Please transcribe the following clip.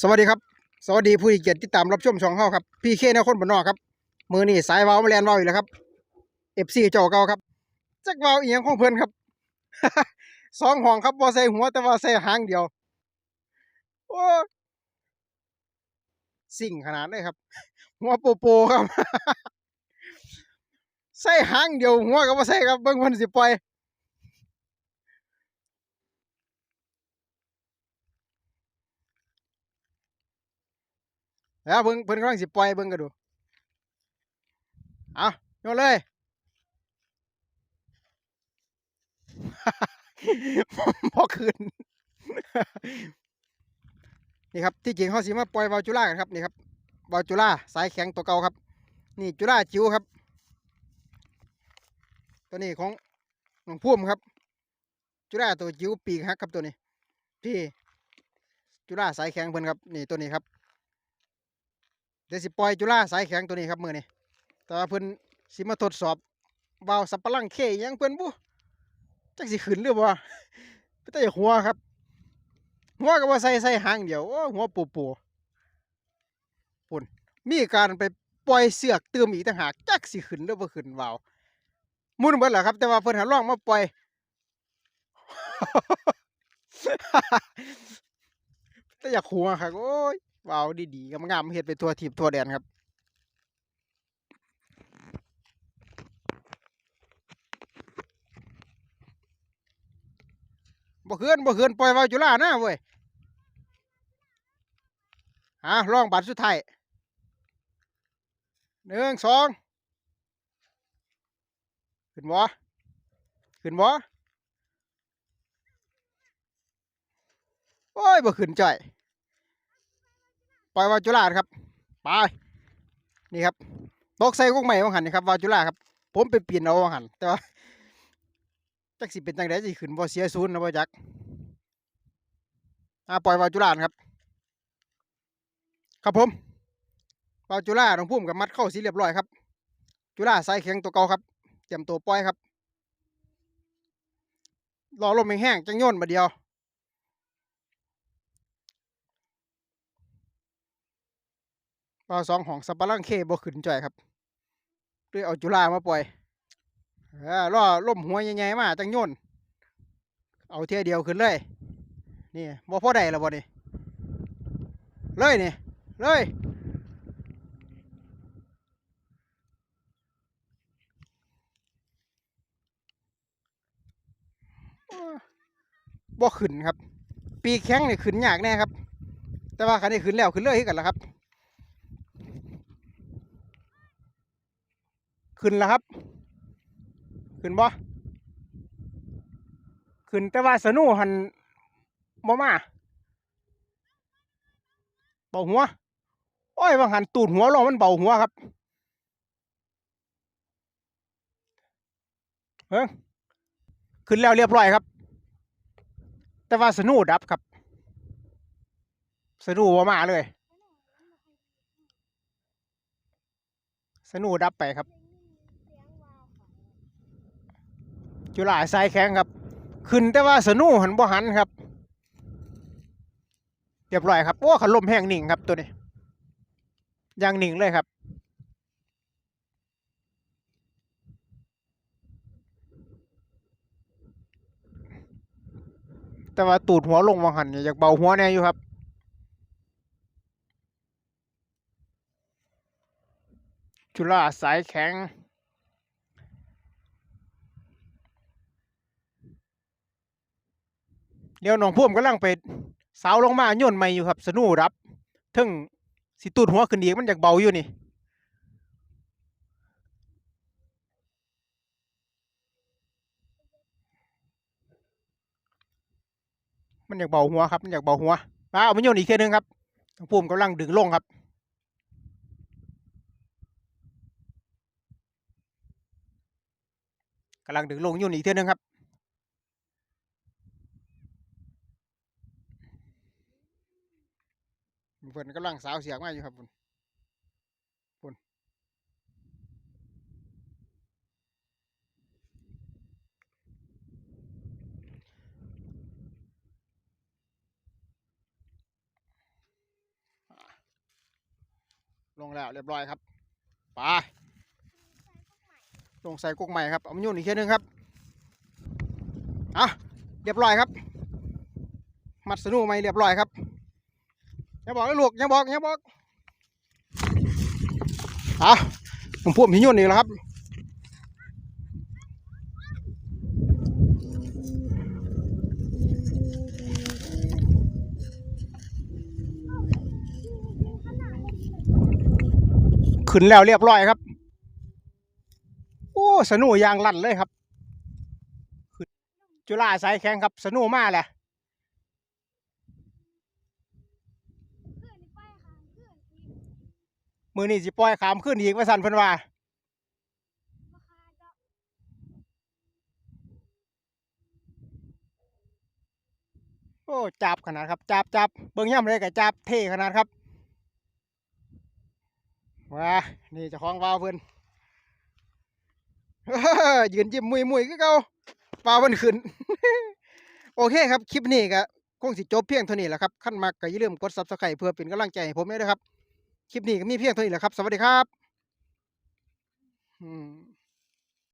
สวัสดีครับ สวัสดีผู้ที่เกียรติติดตามรับชมช่องเฮาครับพี่เคนครบนนอกครับ มือนี่สายวาวมาแลนวาวอีกแล้วครับเอฟซีเจ้าเก่าครับจักวาวเอียงของเพิ่อนครับสองห้องครับบ่ใส่หัวแต่ว่าใส่หางเดียวโอ้สิ่งขนาดเลยครับ หัวโปโปครับใส่หางเดียวหัวก็บ่าใส่ครับเบิ่งเพิ่นสิปล่อย แล้วเพิ่งเพิ่นกำลังสิปล่อยเบิ่งกันดูเอาโยนเลยพอคืนนี่ครับที่จริงเขาสิมาปล่อยวาลจุฬากันครับนี่ครับวาลจุฬาสายแข็งตัวเก่าครับ นี่จุฬาจิ๋วครับ ตัวนี้ของหลวงพุ่มครับ จุฬาตัวจิ๋วปีกฮักครับตัวนี้ ที่จุฬาสายแข็งเพิ่นครับ นี่ตัวนี้ครับ เดี๋ยวสิปล่อยจุฬาสายแข็งตัวนี้ครับมือนี้แต่ว่าเพิ่นสิมาทดสอบวาสับปะรังเคอิหยังเพิ่นบุจักสิขึ้นหรือบ่เป็นแต่หัวครับ หัวก็บ่าใส่ใส่หางเดียวโอ้หัวปูปูปุ่นมีการไปปล่อยเสือกเติมอีกต่างหากจักสิขึ้นหรือบ่ขึ้นวามุนเบิดแหละครับ แต่ว่าเพิ่นหาล่องมาปล่อยแต่อยากหัวครับโอ้ย ว้าวดีๆงามๆเฮ็ดไปทั่วทิพย์ทั่วแดนครับบ่เคืนบ่เคืนปล่อยวาวจุฬานะเว้ยอะลองบัตรสุดท้ายหนึ่งสองขึ้นบ่ขึ้นบ่โอ้ยบ่ขึ้นจ่อย ล่อยวาจุฬาครับไปนี่ครับตกใส่กุ้งใหม่วังหันนี่ครับวาจุฬาครับ ผมไปเปลี่ยนเอาวังหันแต่ว่าจักสิเป็นจังไดสิขึ้นบ่เสียศูนย์นะบ่จักอ่าปล่อยวาจุฬาครับ ครับผมวาจุฬาน้องพุ่มกับมัดเข้าสีเรียบร้อยครับ จุฬาสายแข็งตัวเก่าครับเตรียมตัวปล่อยครับรอลมแห้งๆจังโยนมาเดียว ปลาสองของสับปะรังเคบ่ขึ้นจ่อยครับด้วยเอาจุฬามาปล่อยอล่อล่มหัวใหญ่ๆมาจังโยนเอาเทียเดียวขึ้นเลย นี่บ่พอได้แล้วบ่นี่เลยนี่เลยบ่ขึ้นครับ ปีแข้งนี่ขึ้นยากแน่ครับ แต่ว่าคันนี้ขึ้นแล้วขึ้นเลยคือกันแล้วครับ ขึ้นแล้วครับ ขึ้นบ่ขึ้นแต่ว่าสนูหันบ่มาเบาหัว โอ้ยบางหันตูดหัวลงมันเบาหัวครับเฮ้ยขึ้นแล้วเรียบร้อยครับ แต่ว่าสนูดับครับ สนูบ่มาเลย สนูดับไปครับ จุฬาสายแข็งครับ ขึ้นแต่ว่าสนูหันบ่หันครับเรียบร้อยครับโอ้ขันลมแห้งหนิ่งครับตัวนี้ยังหนิ่งเลยครับ แต่ว่าตูดหัวลงวังหันเนี่ยอยากเบาหัวแน่อยู่ครับจุฬาสายแข็ง เดี๋ยวน้องพ่วมกำลังไปสาวลงมาโยนใหม่อยู่ครับ สนูรับถึงสิตูดหัวขึ้นอีกมันอยากเบาอยู่นี่มันอยากเบาหัวครับ มันอยากเบาหัวมาเอามาโยนอีกเทีนึงครับน้องพ่วมกำลังดึงลงครับ กำลังดึงลงโยนอีกเทีนึงครับ เพิ่นกำลังสาวเสียงมาอยู่ครับพุ่นพุ่นลงแล้วเรียบร้อยครับไปลงใส่กุกใหม่ครับเอามายุ่นอีกทีหนึงครับอะเรียบร้อยครับ มัดสนูใหม่เรียบร้อยครับ ย่าบอกนะลูกย่าบอกย่าบอกอะผมพูดพี่ยุ่นอีกแล้วครับขึ้นแล้วเรียบร้อยครับ โอ้ สนุยางลั่นเลยครับ จุฬาสายแข็งครับ สนุมาแหละ เพื่อนนี่ไปค่ะเพื่อนอีก มือนี่สิปล่อยขามขึ้นอีกว่าสันเพิ่นว่าโอ้จับขนาดครับจับจับเบิ่งย่ำเลยกับจับเท่ขนาดครับว้านี่จะคล้องวาวเพิ่นยืนยิ้มมุยมุยๆคือเก่าวาวเพิ่นขึ้น โอเคครับ คลิปนี้ก็คงสิจบเพียงเท่านี้แหละครับ ขั้นมากก็อย่าลืมกด subscribe เพื่อเป็นกำลังใจให้ผมด้วยนะครับ คลิปนี้ก็มีเพียงเท่านี้แหละครับ สวัสดีครับอืม